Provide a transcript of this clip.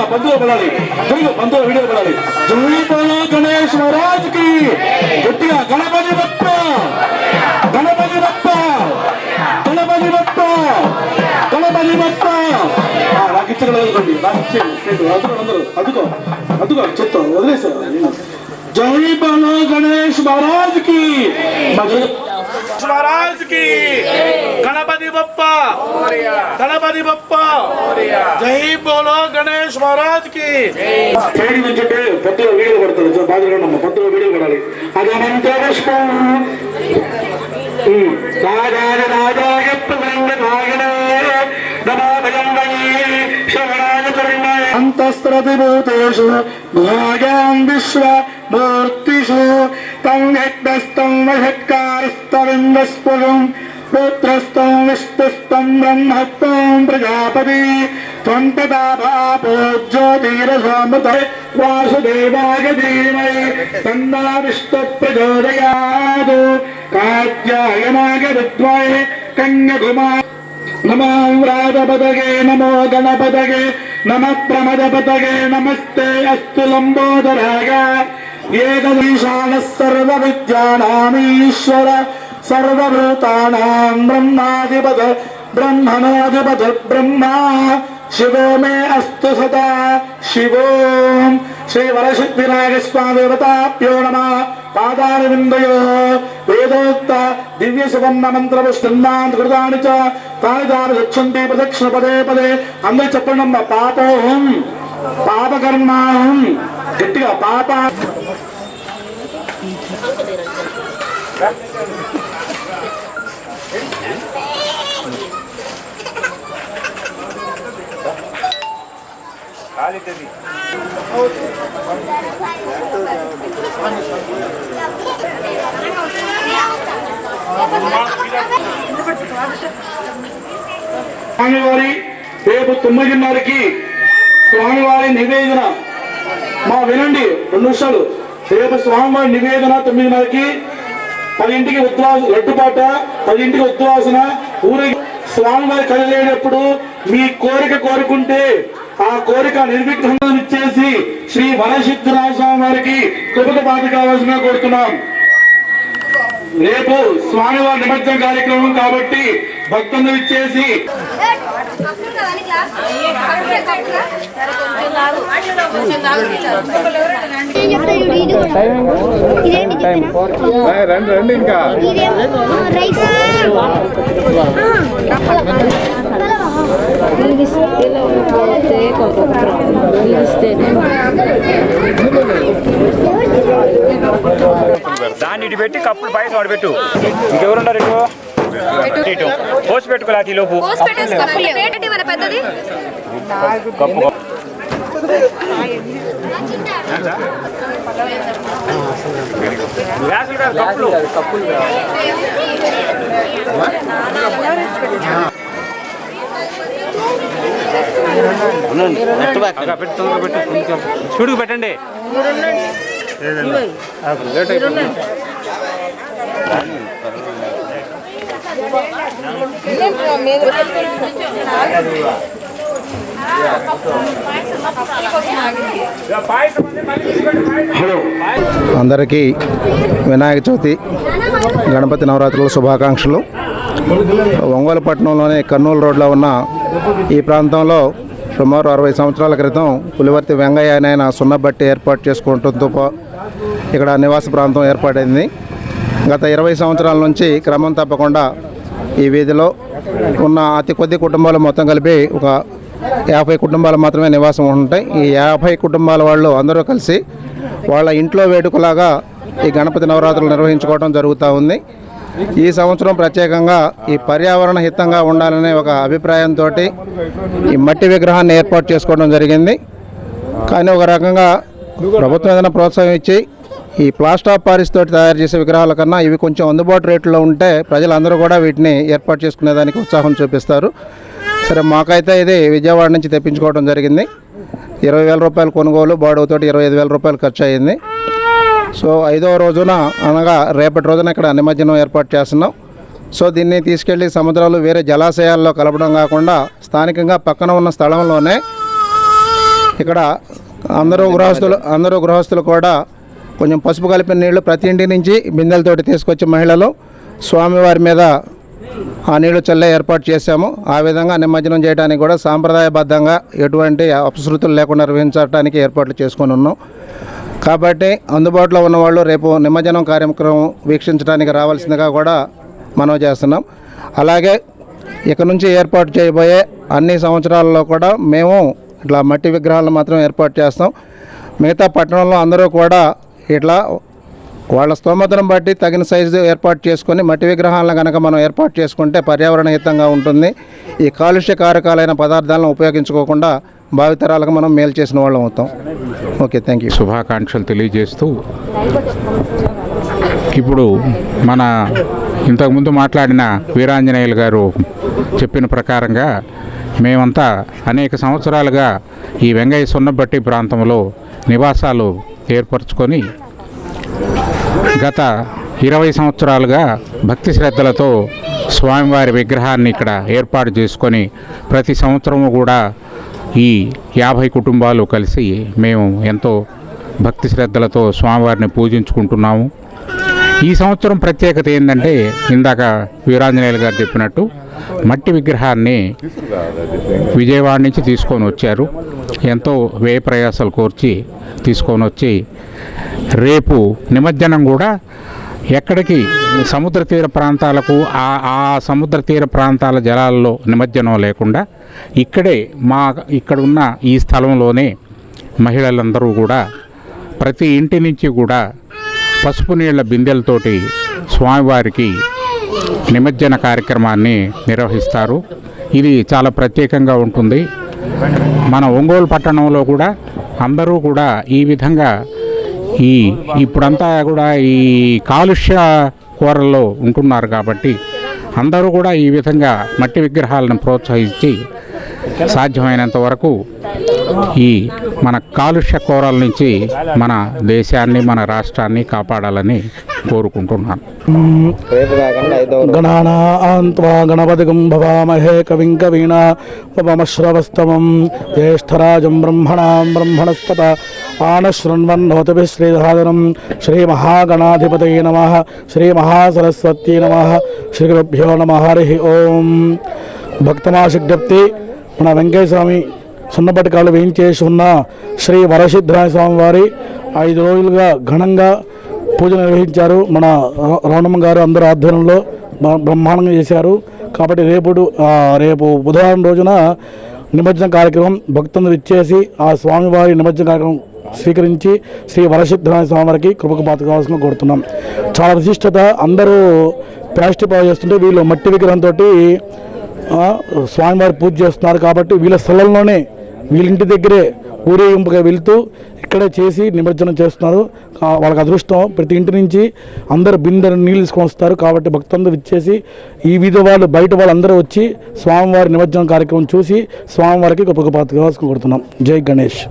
మా బంధువులు పడాలి. తెలుగు బంధువులు వీడియో పడాలి. జై గణేష్ మహారాజ్కి గట్టిగా గణపతి బప్ప గణపతి బప్ప గణపతి బప్ప గణపతి బప్ప నాకు ఇచ్చిన వదులుకోండి నాకు ఇచ్చేయండి అందరూ అందరూ అదుకో చెప్తా వదిలేసా జై గణేష్ మహారాజ్కి మా మహారాజ్కి గణపతి బప్ప. గణపతి బప్ప. జై బోలో గణేష్ మహారాజ్కి సైడ్ నుంచి పొత్తులో వీడియో పడుతుంది బాధలు పొత్తులో వీడియో పడాలి అదనంత పుష్పం. రాజాయ రాజాయ పురంగ నాయనాయ నమాభయంగయే శరణాయ కరుణాయ అంతస్త్రతిభూతేషు భాగ్యాం విశ్వ మూర్తిషు తం యజ్ఞస్తం వషట్కారస్తవిందస్ఫురం పుత్రస్తం విష్ణుస్తం బ్రహ్మత్వం ప్రజాపతి త్వం తదా భాపో జ్యోతిరసామృత వాసుదేవాయ ధీమహి తన్నా విష్ణు ప్రచోదయాత్ కాత్యాయనాయ విద్మహి కన్యకుమార్ నమో వ్రాజపదగే నమో గణపదగే నమ ప్రమదపదగే నమస్తే అస్తు లంబోదరాయ ఏకదీశాన సర్వ విద్యానామీశ్వర సర్వభూతానాం బ్రహ్మాధిపత బ్రహ్మణోధిపత బ్రహ్మ. శివో మే అస్తు సదా. శివోం. శ్రీ వరసిద్ధినాయ స్వామిదేవతాభ్యో నమ. పాదాని విందయో వేదోక్త దివ్య సువర్ణ మంత్రపుష్టిన్నాన్ కృతాని చ తాని తాను గచ్చంతి ప్రదక్షిణ పదే పదే. అందరూ చెప్పండి అమ్మ పాపోహం పాపకర్మాహం గట్టిగా పాప స్వామివారి రేపు తొమ్మిదిన్నరకి స్వామివారి నివేదన. మా వినండి రెండు నిమిషాలు. రేపు స్వామివారి నివేదన తొమ్మిదిన్నరకి పదింటికి ఉద్వాస లడ్డుపాట పదింటికి ఉద్వాసన ఊరి స్వామివారి కదిలేటప్పుడు మీ కోరిక కోరుకుంటే ఆ కోరిక నిర్విఘ్నం ఇచ్చేసి శ్రీ వరసిద్ధరాజ స్వామి వారికి కృపక బాధ కావాల్సిన కోరుతున్నాం. రేపు స్వామివారి నిమజ్జన కార్యక్రమం కాబట్టి భక్తులు ఇచ్చేసి రండి రండి ఇంకా. దాన్ని ఇటు పెట్టి కప్పులు పైసలు వాడు పెట్టు. ఇంకెవరున్నారు ఇటు ఇటు? పోసి లోపు? కప్పులు చూడుకు పెట్టండి. లేట్ అయిపోయింది హలో అందరికీ వినాయక చవితి గణపతి నవరాత్రుల శుభాకాంక్షలు. ఒంగోలు పట్టణంలోని కర్నూలు రోడ్లో ఉన్న ఈ ప్రాంతంలో సుమారు అరవై సంవత్సరాల క్రితం పులివర్తి వెంగయ్య అనే ఆయన సున్నబట్టి ఏర్పాటు చేసుకుంటుంతో ఇక్కడ నివాస ప్రాంతం ఏర్పాటైంది గత ఇరవై సంవత్సరాల నుంచి క్రమం తప్పకుండా ఈ వీధిలో ఉన్న అతి కొద్ది కుటుంబాలు మొత్తం కలిపి ఒక యాభై కుటుంబాలు మాత్రమే నివాసం ఉంటాయి. ఈ యాభై కుటుంబాల వాళ్ళు అందరూ కలిసి వాళ్ళ ఇంట్లో వేడుకలాగా ఈ గణపతి నవరాత్రులు నిర్వహించుకోవడం జరుగుతూ ఉంది. ఈ సంవత్సరం ప్రత్యేకంగా ఈ పర్యావరణ హితంగా ఉండాలనే ఒక అభిప్రాయంతో ఈ మట్టి విగ్రహాన్ని ఏర్పాటు చేసుకోవడం జరిగింది. కానీ ఒక రకంగా ప్రభుత్వం ఏదైనా ప్రోత్సాహం ఇచ్చి ఈ ప్లాస్టర్ ఆఫ్ పారిస్ తోటి తయారు చేసే విగ్రహాల కన్నా ఇవి కొంచెం అందుబాటు రేట్లో ఉంటే ప్రజలందరూ కూడా వీటిని ఏర్పాటు చేసుకునేదానికి ఉత్సాహం చూపిస్తారు. సరే మాకైతే ఇది విజయవాడ నుంచి తెప్పించుకోవడం జరిగింది. ఇరవై వేల రూపాయలు కొనుగోలు బాడుగుతోటి ఇరవై ఐదు వేల రూపాయలు ఖర్చు అయింది. సో ఐదవ రోజున అనగా రేపటి రోజున ఇక్కడ నిమజ్జనం ఏర్పాటు చేస్తున్నాం. సో దీన్ని తీసుకెళ్ళి సముద్రాలు వేరే జలాశయాల్లో కలపడం కాకుండా స్థానికంగా పక్కన ఉన్న స్థలంలోనే ఇక్కడ అందరూ గృహస్థులు అందరూ గృహస్థులు కూడా కొంచెం పసుపు కలిపిన నీళ్ళు ప్రతి ఇంటి నుంచి బిందెలతోటి తీసుకొచ్చి మహిళలు స్వామివారి మీద ఆ నీళ్ళు చల్లే ఏర్పాటు చేశాము. ఆ విధంగా నిమజ్జనం చేయడానికి కూడా సాంప్రదాయబద్ధంగా ఎటువంటి అపశృతులు లేకుండా నిర్వహించడానికి ఏర్పాట్లు చేసుకుని ఉన్నాం. కాబట్టి అందుబాటులో ఉన్నవాళ్ళు రేపు నిమజ్జనం కార్యక్రమం వీక్షించడానికి రావాల్సిందిగా కూడా మనం చేస్తున్నాం. అలాగే ఇక నుంచి ఏర్పాటు చేయబోయే అన్ని సంవత్సరాల్లో కూడా మేము ఇట్లా మట్టి విగ్రహాలను మాత్రం ఏర్పాటు చేస్తాం. మిగతా పట్టణంలో అందరూ కూడా ఇట్లా వాళ్ళ స్తోమతను బట్టి తగిన సైజు ఏర్పాటు చేసుకొని మట్టి విగ్రహాలను కనుక మనం ఏర్పాటు చేసుకుంటే పర్యావరణ హితంగా ఉంటుంది. ఈ కాలుష్య కారకాలైన పదార్థాలను ఉపయోగించుకోకుండా భావితరాలకు మనం మేలు చేసిన వాళ్ళం అవుతాం. ఓకే థ్యాంక్ యూ శుభాకాంక్షలు తెలియజేస్తూ ఇప్పుడు మన ఇంతకుముందు మాట్లాడిన వీరాంజనేయులు గారు చెప్పిన ప్రకారంగా మేమంతా అనేక సంవత్సరాలుగా ఈ వెంగయ్య సున్నబట్టి ప్రాంతంలో నివాసాలు ఏర్పరచుకొని గత ఇరవై సంవత్సరాలుగా భక్తి శ్రద్ధలతో స్వామివారి విగ్రహాన్ని ఇక్కడ ఏర్పాటు చేసుకొని ప్రతి సంవత్సరము కూడా ఈ యాభై కుటుంబాలు కలిసి మేము ఎంతో భక్తి శ్రద్ధలతో స్వామివారిని పూజించుకుంటున్నాము. ఈ సంవత్సరం ప్రత్యేకత ఏంటంటే ఇందాక వీరాంజనేయులు గారు చెప్పినట్టు మట్టి విగ్రహాన్ని విజయవాడ నుంచి తీసుకొని వచ్చారు. ఎంతో వ్యయ ప్రయాసాలు కోర్చి తీసుకొని వచ్చి రేపు నిమజ్జనం కూడా ఎక్కడికి సముద్ర తీర ప్రాంతాలకు ఆ ఆ సముద్ర తీర ప్రాంతాల జలాల్లో నిమజ్జనం లేకుండా ఇక్కడే మా ఇక్కడ ఉన్న ఈ స్థలంలోనే మహిళలందరూ కూడా ప్రతి ఇంటి నుంచి కూడా పసుపు నీళ్ళ బిందెలతోటి స్వామివారికి నిమజ్జన కార్యక్రమాన్ని నిర్వహిస్తారు. ఇది చాలా ప్రత్యేకంగా ఉంటుంది. మన ఒంగోలు పట్టణంలో కూడా అందరూ కూడా ఈ విధంగా ఈ ఇప్పుడంతా కూడా ఈ కాలుష్య కూరల్లో ఉంటున్నారు కాబట్టి అందరూ కూడా ఈ విధంగా మట్టి విగ్రహాలను ప్రోత్సహించి సాధ్యమైనంత వరకు ఈ మన కాలుష్య కూరల నుంచి మన దేశాన్ని మన రాష్ట్రాన్ని కాపాడాలని కోరుకుంటున్నాను. గణానాన్త్వా గణపతిగం భవామహే కవిం కవీనా ఉపమశ్రవస్తమం జ్యేష్ఠరాజం బ్రహ్మణాం బ్రహ్మణస్పత ఆనశృణ్వన్నోతభి శ్రీధాదనం శ్రీమహాగణాధిపతయ నమ శ్రీమహాసరస్వతీ నమ శ్రీగురుభ్యో నమ హరి ఓం. భక్తమాశిజ్ఞప్తి మన వెంకటస్వామి స్వామి సున్నపటి కాళ్ళు వేయించేసి ఉన్న శ్రీ వరసిద్ధరాయ స్వామి వారి ఐదు రోజులుగా ఘనంగా పూజ నిర్వహించారు. మన ర- గారు అందరూ ఆధ్వర్యంలో బ్రహ్మాండంగా చేశారు. కాబట్టి రేపు రేపు బుధవారం రోజున నిమజ్జన కార్యక్రమం భక్తులను ఇచ్చేసి ఆ స్వామివారి నిమజ్జన కార్యక్రమం స్వీకరించి శ్రీ వరసిద్ధరాయ స్వామి వారికి కృపకు పాత కావాల్సిన కోరుతున్నాం. చాలా విశిష్టత. అందరూ ప్లాస్టిక్ బాగా చేస్తుంటే వీళ్ళు మట్టి విగ్రహంతో స్వామివారి పూజ చేస్తున్నారు కాబట్టి వీళ్ళ స్థలంలోనే వీళ్ళ ఇంటి దగ్గరే ఊరేగింపుగా వెళ్తూ ఇక్కడే చేసి నిమజ్జనం చేస్తున్నారు. వాళ్ళకి అదృష్టం ప్రతి ఇంటి నుంచి అందరు బిందె నీళ్ళు తీసుకొని వస్తారు. కాబట్టి భక్తులందరూ ఇచ్చేసి ఈ వీధి వాళ్ళు బయట వాళ్ళందరూ వచ్చి స్వామివారి నిమజ్జనం కార్యక్రమం చూసి స్వామివారికి గొప్ప గొప్ప కావాల్సిన కొడుతున్నాం జై గణేష్.